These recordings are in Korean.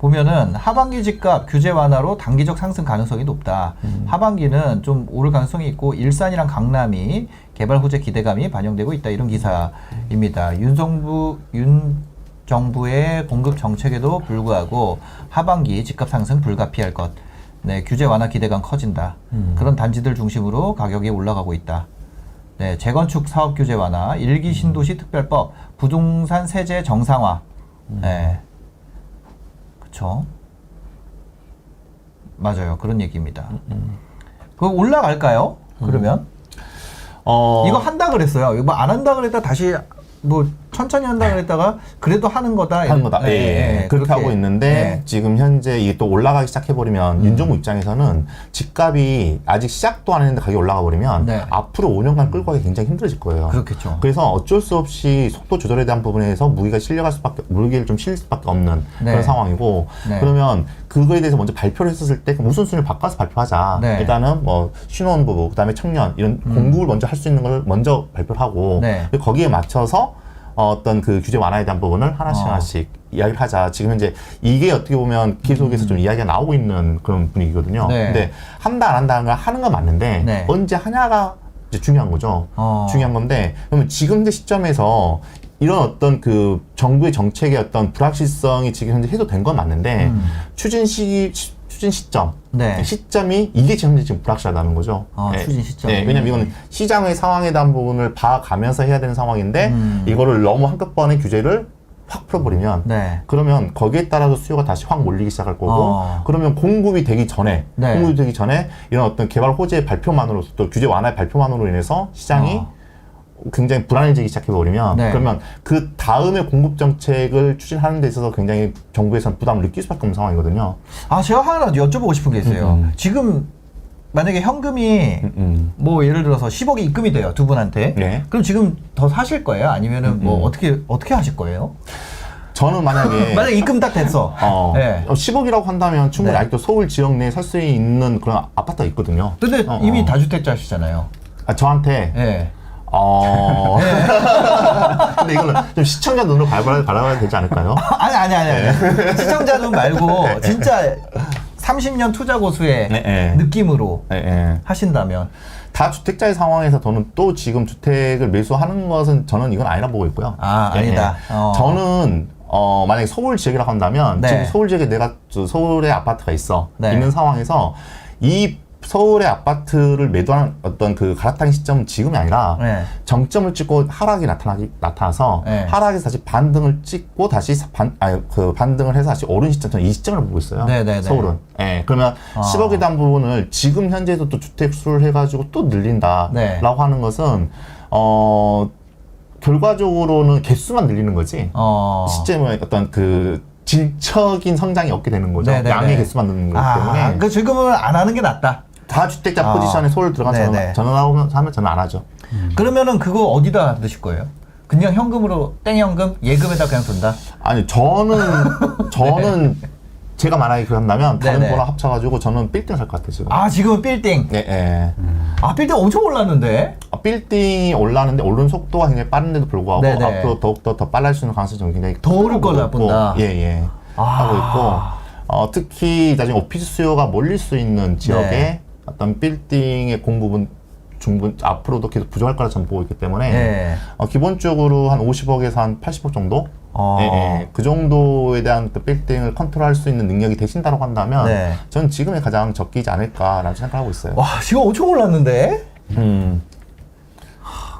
보면은 하반기 집값 규제 완화로 단기적 상승 가능성이 높다. 하반기는 좀 오를 가능성이 있고 일산이랑 강남이 개발 호재 기대감이 반영되고 있다 이런 기사입니다. 윤정부 윤 정부의 공급 정책에도 불구하고 하반기 집값 상승 불가피할 것. 네, 규제 완화 기대감 커진다. 그런 단지들 중심으로 가격이 올라가고 있다. 네, 재건축 사업 규제 완화, 일기 신도시 특별법, 부동산 세제 정상화. 네. 그쵸. 맞아요. 그런 얘기입니다. 그거 올라갈까요? 그러면? 어, 이거 한다 그랬어요. 이거 뭐 안 한다 그랬다 다시 뭐 천천히 한다 그랬다가 그래도 하는 거다. 하는 거다. 예, 예, 예. 예, 그렇게 하고 있는데 예. 지금 현재 이게 또 올라가기 시작해버리면 음. 윤정부 입장에서는 집값이 아직 시작도 안 했는데 가격이 올라가 버리면 네. 앞으로 5년간 끌고 가기 굉장히 힘들어질 거예요. 그렇겠죠. 그래서 어쩔 수 없이 속도 조절에 대한 부분에서 무기가 실려갈 수밖에 무기를 좀 실릴 수밖에 없는 네. 그런 상황이고 네. 그러면 그거에 대해서 먼저 발표를 했었을 때 우선순위를 바꿔서 발표하자. 네. 음. 일단은 뭐 신혼부부 그다음에 청년 이런 공급을 먼저 할 수 있는 걸 먼저 발표를 하고 네. 거기에 맞춰서 어, 어떤 그 규제 완화에 대한 부분을 하나씩 어. 하나씩 이야기를 하자. 지금 현재 이게 어떻게 보면 계속해서 좀 이야기가 나오고 있는 그런 분위기거든요. 음. 네. 근데 한다 안 한다는 걸 하는 건 맞는데 네. 언제 하냐가 이제 중요한 거죠. 어. 중요한 건데 그러면 지금 현재 시점에서 이런 어떤 그 정부의 정책의 어떤 불확실성이 지금 현재 해소된 건 맞는데 음. 추진 시기 시- 추진 시점 네. 시점이 이게 지금 지금 불확실하다는 거죠. 아, 예. 추진 시점. 예, 왜냐면 이거는 시장의 상황에 대한 부분을 봐가면서 해야 되는 상황인데 음. 이거를 너무 한꺼번에 규제를 확 풀어버리면 네. 그러면 거기에 따라서 수요가 다시 확 몰리기 시작할 거고 어. 그러면 공급이 되기 전에 네. 공급이 되기 전에 이런 어떤 개발 호재 발표만으로서 또 규제 완화의 발표만으로 인해서 시장이 어. 굉장히 불안해지기 시작해버리면 네. 그러면 그 다음에 공급 정책을 추진하는 데 있어서 굉장히 정부에서는 부담을 느낄 수밖에 없는 상황이거든요. 아, 제가 하나 여쭤보고 싶은 게 있어요. 음, 음. 지금 만약에 현금이 음, 음. 뭐 예를 들어서 10억이 입금이 돼요. 두 분한테. 네. 그럼 지금 더 사실 거예요? 아니면은 뭐 음. 어떻게 어떻게 하실 거예요? 저는 만약에 만약에 입금 딱 됐어. 어, 네. 10억이라고 한다면 충분히 네. 아직도 서울 지역 내에 살수 있는 그런 아파트가 있거든요. 근데 어, 이미 어. 다주택자시잖아요. 아, 저한테 예. 어. 근데 이거는 좀 시청자 눈으로 바라봐야, 바라봐야 되지 않을까요? 아니 아니 아니 아니. 시청자 눈 말고 진짜 30년 투자 고수의 네, 네. 느낌으로 예, 예. 하신다면 다 주택자의 상황에서 저는 또 지금 주택을 매수하는 것은 저는 이건 아니라 보고 있고요. 아, 예, 아니다. 예. 어. 저는 어, 만약에 서울 지역이라고 한다면 네. 지금 서울 지역에 내가 저 서울에 아파트가 있어 네. 있는 상황에서 이 서울의 아파트를 매도하는 어떤 그 갈아타는 시점은 지금이 아니라 네. 정점을 찍고 하락이 나타나기 나타나서 네. 하락에서 다시 반등을 찍고 다시 사- 반, 아니, 그 반등을 해서 다시 오른 시점 저는 이 시점을 보고 있어요. 네, 네, 네. 서울은. 예. 그러면 아. 10억에 대한 부분을 지금 현재도 또 주택 수를 해가지고 또 늘린다라고 네. 하는 것은 어 결과적으로는 개수만 늘리는 거지. 어. 시점에 어떤 그 질적인 성장이 없게 되는 거죠. 네, 네, 양의 네. 개수만 늘는 거기 때문에 아, 그 지금은 안 하는 게 낫다. 다주택자 아. 포지션에 서울 들어가서 네, 네. 전환하고 하면 저는 안 하죠. 그러면은 그거 어디다 넣으실 거예요? 그냥 현금으로 땡현금 예금에다 그냥 둔다. 아니 저는 저는 제가 만약에 그런다면 다른 네네. 거랑 합쳐가지고 저는 빌딩 살 것 같아요 지금. 아 지금은 빌딩. 예, 예. 아 빌딩 엄청 올랐는데. 아, 빌딩이 올라는데 오른 속도가 굉장히 빠른데도 불구하고 네네. 앞으로 더욱더 더 빨라질 수 있는 가능성이 굉장히 더 오를 크다고 거다 보고 본다. 예, 예. 아. 하고 있고 어, 특히 나중에 오피스 수요가 몰릴 수 있는 지역에 네. 어떤 빌딩의 공급은 중분 앞으로도 계속 부족할 거라 저는 보고 있기 때문에 예. 어, 기본적으로 한 50억에서 한 80억 정도 어. 예, 예. 그 정도에 대한 그 빌딩을 컨트롤할 수 있는 능력이 되신다고 한다면 네. 저는 지금이 가장 적기지 않을까라는 생각을 하고 있어요. 와 지금 엄청 올랐는데. 음.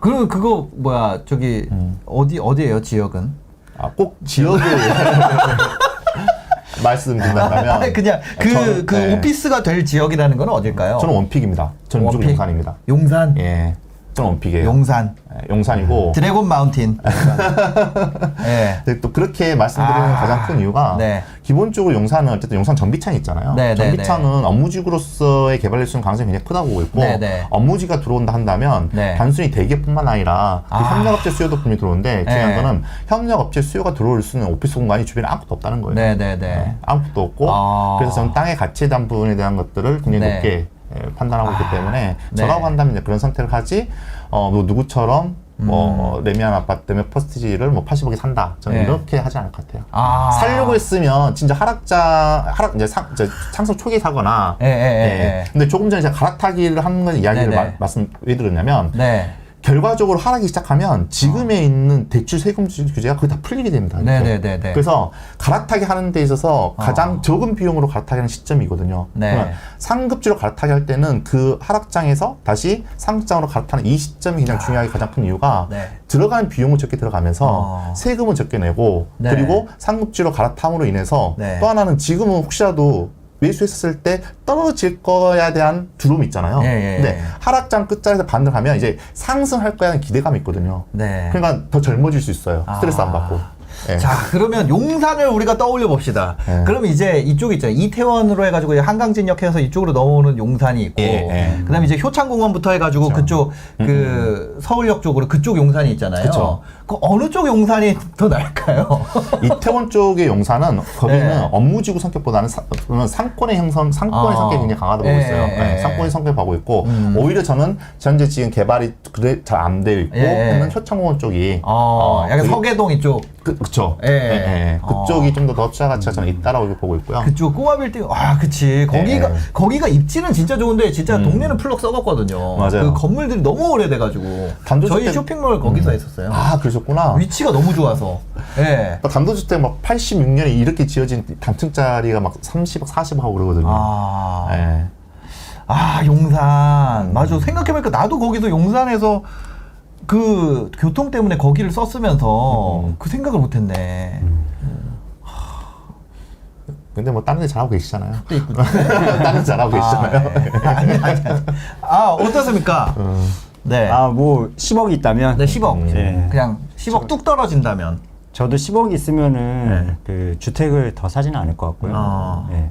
그러면 그거 뭐야 저기 어디 어디예요 지역은? 아, 꼭 지역을 말씀드린다면 그냥 그 그 저는, 네. 오피스가 될 지역이라는 건 어딜까요? 저는 원픽입니다. 저는 무조건 원픽? 용산입니다. 용산. 예, 저는 원픽이에요. 용산. 예, 용산이고 드래곤 마운틴. 예. 근데 또 그렇게 말씀드리는 아, 가장 큰 이유가 네. 기본적으로 용산은 어쨌든 용산 전비창이 있잖아요. 네, 네, 전비창은 업무지구로서의 개발될 수 있는 가능성이 굉장히 크다고 보고 있고 네, 네. 업무지가 들어온다 한다면 네. 단순히 대기업뿐만 아니라 그 아. 협력업체 수요도 분명히 들어오는데 중요한 네. 거는 협력업체 수요가 들어올 수 있는 오피스 공간이 주변에 아무것도 없다는 거예요. 네 네 네. 네, 아무것도 없고 아. 그래서 저는 땅의 가치에 대한 부분에 대한 것들을 굉장히 네. 높게 예, 판단하고 있기 때문에 네. 저라고 한다면 그런 선택을 하지 어, 뭐 누구처럼 뭐 레미안 아파트면 퍼스티지를 뭐 80억에 산다. 저는 네. 이렇게 하지 않을 것 같아요. 아. 살려고 했으면 진짜 하락자 하락 이제 상 이제 상승 초기 사거나 예, 예, 예, 예. 근데 조금 전에 제가 갈아타기를 하는 건 이야기를 네네. 마- 말씀 왜 드렸냐면 네. 결과적으로 하락이 시작하면 지금에 있는 대출 세금 규제가 거의 다 풀리게 됩니다. 이렇게. 어. 네네네네. 그래서 갈아타기 하는 데 있어서 가장 어. 적은 비용으로 갈아타기 하는 시점이거든요. 네. 상급지로 갈아타기 할 때는 그 하락장에서 다시 상급장으로 갈아타는 이 시점이 그냥 중요하게 가장 큰 이유가 네. 들어가는 비용은 적게 들어가면서 어. 세금은 적게 내고 네. 그리고 상급지로 갈아탐으로 인해서 네. 또 하나는 지금은 혹시라도 매수했을 때 떨어질 거에 대한 두려움이 있잖아요. 예, 예, 근데 예. 하락장 끝자리에서 반등하면 이제 상승할 거에 대한 기대감이 있거든요. 네. 그러니까 더 젊어질 수 있어요. 스트레스 아. 안 받고. 예. 자, 그러면 용산을 우리가 떠올려 봅시다. 네. 그럼 이제 이쪽 있잖아요. 이태원으로 해가지고 이제 한강진역 해서 이쪽으로 넘어오는 용산이 있고, 예, 예. 그다음에 이제 효창공원부터 해가지고 그쪽 그 서울역 쪽으로 그쪽 용산이 있잖아요. 그쵸. 그 어느 쪽 용산이 더 나을까요? 이태원 쪽의 용산은 거기는 네. 업무지구 성격보다는 사- 저는 상권의 형성, 상권의 아. 성격이 굉장히 강하다고 예, 보고 있어요. 예, 네, 예. 상권의 성격을 보고 있고 음. 오히려 저는 현재 지금 개발이 그래 잘 안 되어 있고 예. 하는 효창공원 쪽이 어, 약간 그리고- 서계동 이쪽. 그, 그쵸. 예. 예, 예. 어. 그쪽이 좀 더 더 투자 가치가 저는 있다라고 이렇게 보고 있고요. 그쪽 꼬마 빌딩 아 그치 거기가 네. 거기가 입지는 진짜 좋은데 진짜 동네는 풀럭 썩었거든요 맞아요. 그 건물들이 너무 오래돼가지고 단독주택- 저희 쇼핑몰 거기서 했었어요 아, 그 러셨구나. 위치가 너무 좋아서 예. 그러니까 단독주택 막 86년에 이렇게 지어진 단층짜리가 막 30억, 40억 하고 그러거든요. 아, 예. 아 용산 맞아 생각해보니까 나도 거기서 용산에서 그 교통 때문에 거기를 썼으면서 음. 그 생각을 못했네 근데 뭐 다른 데 잘하고 계시잖아요. 다른 데 잘하고 계시잖아요. 아, 예. 아니, 아니, 아니. 아 어떻습니까 네. 아, 뭐 10억 있다면 네 10억 예. 그냥 10억 뚝 떨어진다면 저도 10억 있으면은 네. 그 주택을 더 사지는 않을 것 같고요. 아. 예.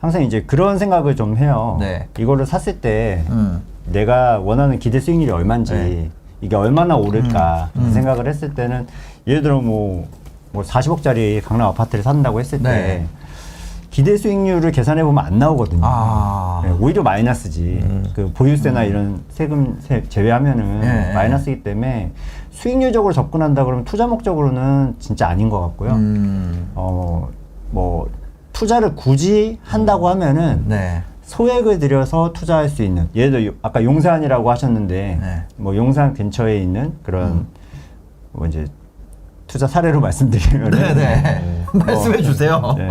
항상 이제 그런 생각을 좀 해요. 네. 이거를 샀을 때 음. 내가 원하는 기대 수익률이 얼마인지 네. 이게 얼마나 오를까 음, 음. 생각을 했을 때는 예를 들어 뭐, 뭐 40억짜리 강남 아파트를 산다고 했을 때 네. 기대 수익률을 계산해 보면 안 나오거든요. 아. 네, 오히려 마이너스지. 그 보유세나 이런 세금 세- 제외하면은 네. 마이너스이기 때문에 수익률적으로 접근한다 그러면 투자 목적으로는 진짜 아닌 것 같고요. 음. 어, 뭐 투자를 굳이 한다고 하면은 네. 소액을 들여서 투자할 수 있는 예를 들어 요- 아까 용산이라고 하셨는데 네. 뭐 용산 근처에 있는 그런 뭐 이제 투자 사례로 말씀드리면 네네. 말씀해 주세요. 네.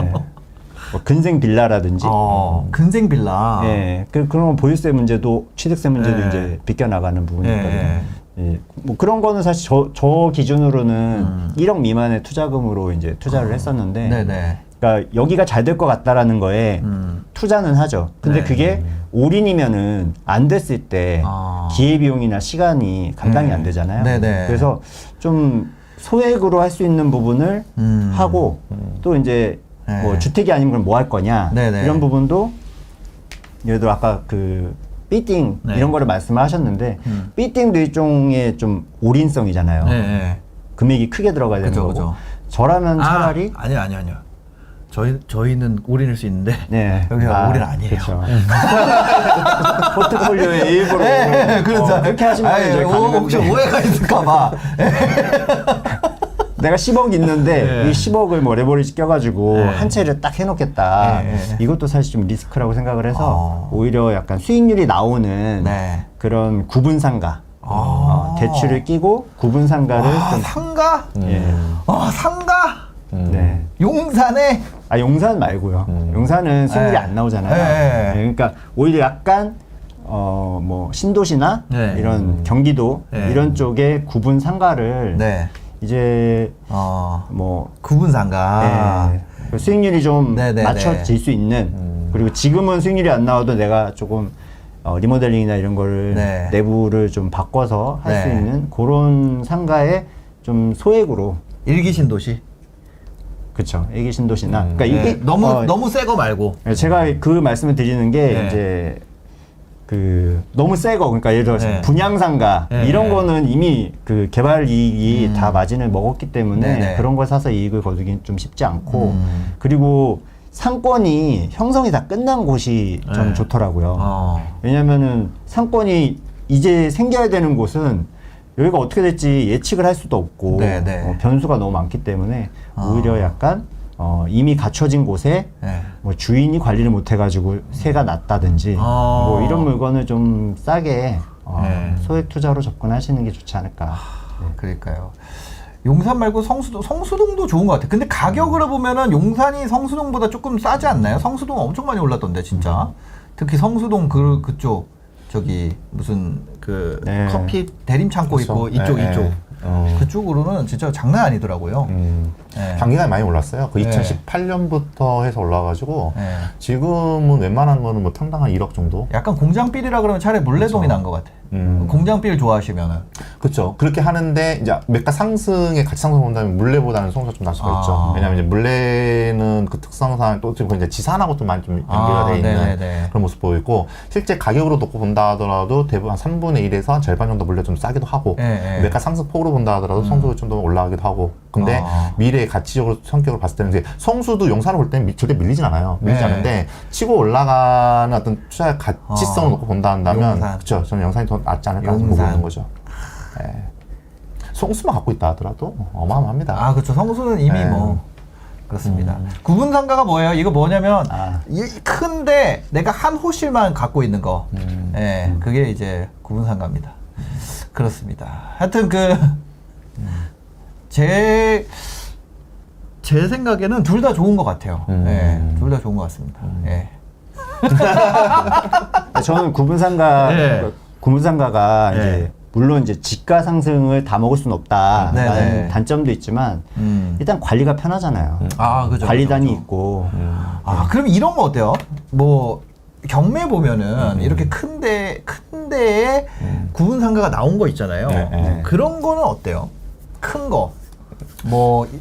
뭐 근생 빌라라든지 어, 근생 빌라. 예, 그, 그런 보유세 문제도 취득세 문제도 네. 이제 비껴 나가는 부분이거든요. 네. 예, 뭐 그런 거는 사실 저, 저 기준으로는 음. 1억 미만의 투자금으로 이제 투자를 했었는데, 네네. 그러니까 여기가 잘 될 것 같다라는 거에 음. 투자는 하죠. 근데 네. 그게 올인이면은 안 됐을 때 아. 기회비용이나 시간이 감당이 네. 안 되잖아요. 네네. 그래서 좀 소액으로 할 수 있는 부분을 음. 하고 또 이제 네. 뭐 주택이 아니면 그럼 뭐 할 거냐 네네. 이런 부분도 예를 들어 아까 그 삐띵 네. 이런 거를 말씀하셨는데 음. 삐띵도 일종의 좀 올인성이잖아요. 네. 금액이 크게 들어가야 되는 그죠, 거고 그죠. 저라면 차라리 아, 아니요, 아니요, 아니요. 저희 저희는 올인일 수 있는데 네. 여기가 아, 올인 아니에요. 그쵸. 포트폴리오의 일부로 네, 그렇죠. 어, 그렇게 하시면 이제 오, 가능한데 혹시 오해가 있을까 봐. 내가 10억 있는데 네. 이 10억을 뭐 레버리지 껴가지고 네. 한 채를 딱 해놓겠다. 네. 이것도 사실 좀 리스크라고 생각을 해서 어. 오히려 약간 수익률이 나오는 네. 그런 구분 상가. 아. 어, 대출을 끼고 구분 상가를 아, 좀 상가? 예. 아, 상가? 네. 용산에? 아 용산 말고요. 용산은 수익률이 네. 안 나오잖아요. 네. 네, 그러니까 오히려 약간 어 뭐 신도시나 네. 이런 경기도 네. 이런 쪽에 구분 상가를 네. 이제 어, 뭐 구분 상가. 네, 그 수익률이 좀 네, 네, 낮춰질 수 있는 그리고 지금은 수익률이 안 나와도 내가 조금 어, 리모델링이나 이런 거를 네. 내부를 좀 바꿔서 할 수 네. 있는 그런 상가에 좀 소액으로 일기 신 도시. 그쵸 애기 신도시나 그러니까 네. 이게 너무 어, 너무 새 거 말고. 제가 그 말씀을 드리는 게 네. 이제 그 너무 새거 그러니까 예를 들어서 네. 분양상가 네. 이런 거는 이미 그 개발 이익이 다 마진을 먹었기 때문에 음. 네네. 그런 걸 사서 이익을 거두긴 좀 쉽지 않고 음. 그리고 상권이 형성이 다 끝난 곳이 네. 좋더라고요. 어. 왜냐면은 상권이 이제 생겨야 되는 곳은 여기가 어떻게 될지 예측을 할 수도 없고 네, 네. 어, 변수가 너무 많기 때문에 아. 오히려 약간 어, 이미 갖춰진 곳에 네. 뭐 주인이 관리를 못해가지고 새가 났다든지 아. 뭐 이런 물건을 좀 싸게 어, 네. 소액 투자로 접근하시는 게 좋지 않을까. 그러니까요. 용산 말고 성수동, 성수동도 좋은 것 같아. 근데 가격으로 보면은 용산이 성수동보다 조금 싸지 않나요? 성수동 엄청 많이 올랐던데 진짜. 특히 성수동 그 그쪽 저기 무슨 그 네. 커피 대림 창고 있고 그렇죠. 이쪽 네, 이쪽 네. 어. 그쪽으로는 진짜 장난 아니더라고요. 음. 네. 단기간에 많이 올랐어요. 그 네. 2018년부터 해서 올라가지고 네. 지금은 웬만한 거는 뭐 평당 한 1억 정도. 약간 공장빌이라 그러면 차라리 물레동이 난 것 같아. 음. 공장빌 좋아하시면은 그렇죠. 그렇게 하는데 이제 매가 상승에 같이 상승 본다면 물레보다는 송수가 좀 날 수가 아. 있죠. 왜냐하면 이제 물레는 그 특성상 또 지금 이제 지산하고 좀 많이 좀 연계가 아, 돼 있는 네네네. 그런 모습 보이고 실제 가격으로 놓고 본다 하더라도 대부분 한 3분의 1에서 절반 정도 물레 좀 싸기도 하고 예, 예. 매가 상승 폭으로 본다 하더라도 성수도 좀더 올라가기도 하고 근데 아. 미래 의 가치적으로 성격을 봤을 때는 이제 성수도 용산을 볼 때는 미- 절대 밀리진 않아요. 밀리지 네. 않는데 치고 올라가는 어떤 투자의 가치성을 아. 놓고 본다 한다면 용산. 그렇죠. 저는 영상이 더 낫지 않을까 보고. 있는 거죠. 예. 송수만 갖고 있다 하더라도 어마어마합니다. 아 그렇죠. 성수는 이미 네. 뭐 그렇습니다. 구분 상가가 뭐예요? 이거 뭐냐면 아. 이 큰데 내가 한 호실만 갖고 있는 거. 음. 예, 그게 이제 구분 상가입니다. 그렇습니다. 하여튼 그 제 제 생각에는 둘 다 좋은 것 같아요. 음. 예, 둘다 좋은 것 같습니다. 예. 저는 구분상가 네. 구분상가가 네. 이제 물론 이제 지가 상승을 다 먹을 수는 없다라는 네, 네. 단점도 있지만 음. 일단 관리가 편하잖아요. 아, 그죠. 관리단이 그죠, 그죠. 있고 아, 그럼 이런 거 어때요? 뭐 경매 보면은 이렇게 큰데 큰 데에 구분 상가가 나온 거 있잖아요. 네, 네. 그런 거는 어때요? 큰 거. 뭐 이-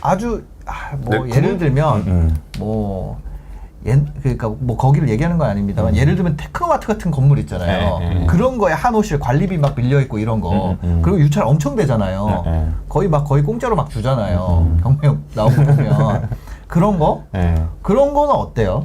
아주 아, 뭐 네, 예를 들면 음, 음. 뭐 옛, 그러니까 뭐 거기를 얘기하는 건 아닙니다만 예를 들면 테크노마트 같은 건물 있잖아요. 네, 네. 그런 거에 한 호실 관리비 막 밀려 있고 이런 거. 음, 음. 그리고 유찰 엄청 되잖아요. 네, 네. 거의 막 거의 공짜로 막 주잖아요. 경매 나오고 보면 그런 거 예. 그런 거는 어때요?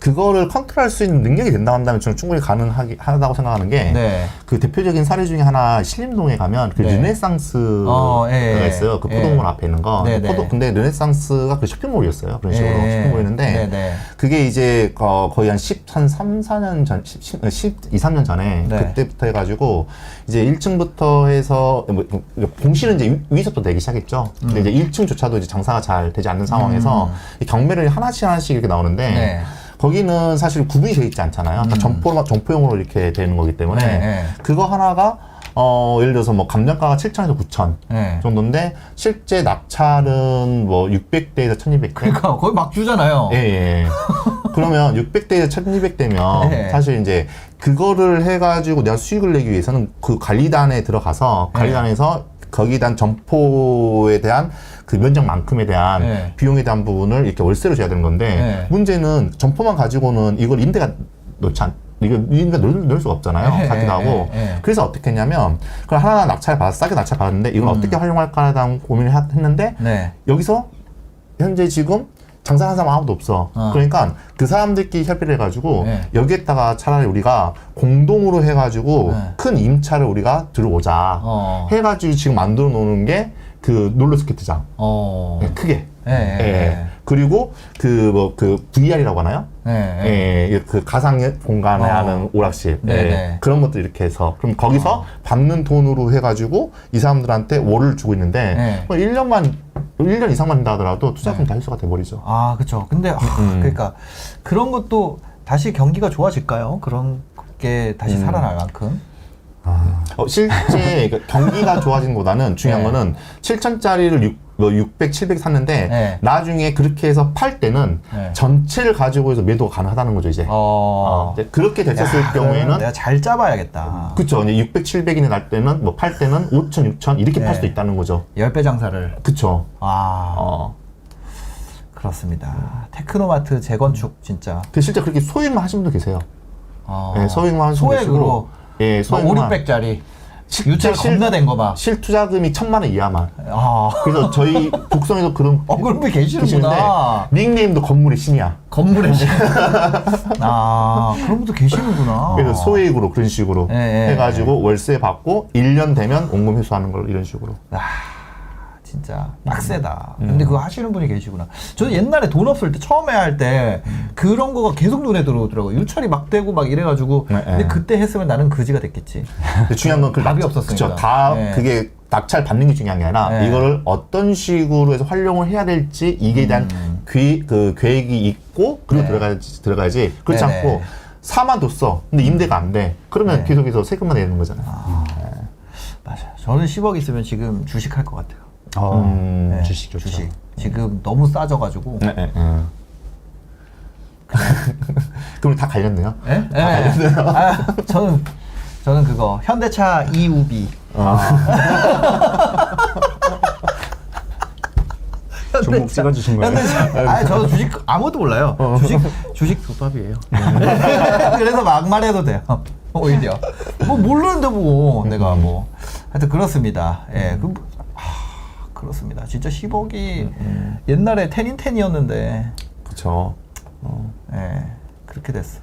그거를 컨트롤할 수 있는 능력이 된다 한다면 저는 충분히 가능하다고 생각하는 게 네. 그 대표적인 사례 중에 하나 신림동에 가면 그 네. 르네상스가 어, 예, 예. 있어요. 그 예. 포도몰 앞에 있는 거. 네. 포도 근데 르네상스가 그 쇼핑몰이었어요. 그런 식으로 예. 쇼핑몰이었는데. 그게 이제 어, 거의 한 10, 한 3, 4년 전, 10, 10, 10 2, 3년 전에 네. 그때부터 해가지고 이제 1층부터 해서 뭐, 뭐, 공실은 이제 위- 위에서부터 내기 시작했죠. 음. 근데 이제 1층조차도 이제 장사가 잘 되지 않는 상황에서 이 경매를 하나씩 하나씩 이렇게 나오는데 네. 거기는 사실 구분이 되어 있지 않잖아요. 다 점포, 점포용으로 이렇게 되는 거기 때문에 음. 네, 네. 그거 하나가 어, 예를 들어서 뭐 감정가가 7천에서 9천 네. 정도인데 실제 낙찰은 뭐 600대에서 1200대. 그러니까 거의 막 주잖아요. 예, 예. 그러면 600대에서 1200대면 네. 사실 이제 그거를 해가지고 내가 수익을 내기 위해서는 그 관리단에 들어가서 네. 관리단에서 거기에 대한 점포에 대한 그 면적만큼에 대한 네. 비용에 대한 부분을 이렇게 월세로 줘야 되는 건데 네. 문제는 점포만 가지고는 이걸 임대가 놓지 않 이거 임대가 넣을, 넣을 수가 없잖아요. 네, 같기도 하고. 네, 네. 그래서 어떻게 했냐면 그걸 하나 낙찰 받아 싸게 낙찰 받았는데 이걸 음. 어떻게 활용할까에 대한 고민을 하- 했는데 네. 여기서 현재 지금 장사하는 사람 아무도 없어. 어. 그러니까 그 사람들끼리 협의를 해가지고 네. 여기에다가 차라리 우리가 공동으로 해가지고 네. 큰 임차를 우리가 들어오자. 어. 해가지고 지금 만들어 놓는 게그 롤러스케이트장. 어. 네, 크게. 예, 예, 예. 예. 그리고 그 뭐 그 VR이라고 하나요? 예, 예. 예, 그 가상 공간에 어. 하는 오락실 네, 예, 네. 그런 것들 이렇게 해서 그럼 거기서 어. 받는 돈으로 해가지고 이 사람들한테 월을 주고 있는데 네. 뭐 1년만 1년 이상만 된다 하더라도 투자금 다 흡수가 돼버리죠. 아, 그렇죠. 근데 아, 음. 그러니까 그런 것도 다시 경기가 좋아질까요? 그런 게 다시 음. 살아날 만큼. 어, 실제 그 경기가 좋아진 것보다는 중요한 네. 거는 7천짜리를 6, 뭐 600, 700 샀는데 네. 나중에 그렇게 해서 팔 때는 네. 전체를 가지고 해서 매도가 가능하다는 거죠 이제. 어. 어, 이제 그렇게 됐었을 야, 경우에는 내가 잘 짜봐야겠다. 그쵸 이제 600, 700이 날 때는 뭐 팔 때는 5천, 6천 이렇게 네. 팔 수도 있다는 거죠. 열배 장사를. 그쵸. 아, 어. 그렇습니다. 테크노마트 재건축 진짜. 그 실제 그렇게 소액만 하신 분도 계세요. 어. 예, 소액만 하신 분도 소액으로 계시고, 예, 뭐 소액만 5, 600짜리. 유찰 겁나 된 거 봐. 실투자금이 천만 원 이하만. 아, 그래서 저희 곡성에도 그런 어, 그런 분 계시는구나. 닉네임도 건물의 신이야. 건물에 신. 아, 그런 분도 계시는구나. 그래서 소액으로 그런 식으로 예, 예, 해가지고 월세 받고 1년 되면 원금 회수하는 걸로 이런 식으로. 아, 진짜 빡세다. 음. 근데 그거 하시는 분이 계시구나. 저는 옛날에 돈 없을 때 처음에 할 때 그런 거가 계속 눈에 들어오더라고요. 유찰이 막 되고 막 이래가지고. 네, 근데 네. 그때 했으면 나는 그지가 됐겠지. 근데 중요한 건그 답이 없었으니까. 그쵸. 다 네. 그게 낙찰 받는 게 중요한 게 아니라 네. 이거를 어떤 식으로 해서 활용을 해야 될지 이게 대한 계, 그 계획이 있고 그리고 음. 네. 들어가야지 들어가야지 그렇지 네네. 않고 사만 뒀어 근데 임대가 안 돼 그러면 네. 계속해서 세금만 내는 거잖아요. 맞아요. 저는 10억 있으면 지금 주식 할 것 같아요. 어, 음, 네, 주식 좋죠. 주식. 지금 너무 싸져가지고. 네, 네, 네. 그럼 다 갈렸네요. 예? 예. 아, 저는 저는 그거 현대차 EUB. 종목 찍어주신 거예요? 아, 저도 주식 아무것도 몰라요. 주식 주식 족밥이에요. 그래서 막말해도 돼요. 오히려 뭐 모르는데 뭐 내가 뭐 하여튼 그렇습니다. 예, 그 아, 그렇습니다. 진짜 10억이 옛날에 텐인 텐이었는데 그렇죠. 예, 그렇게 됐어.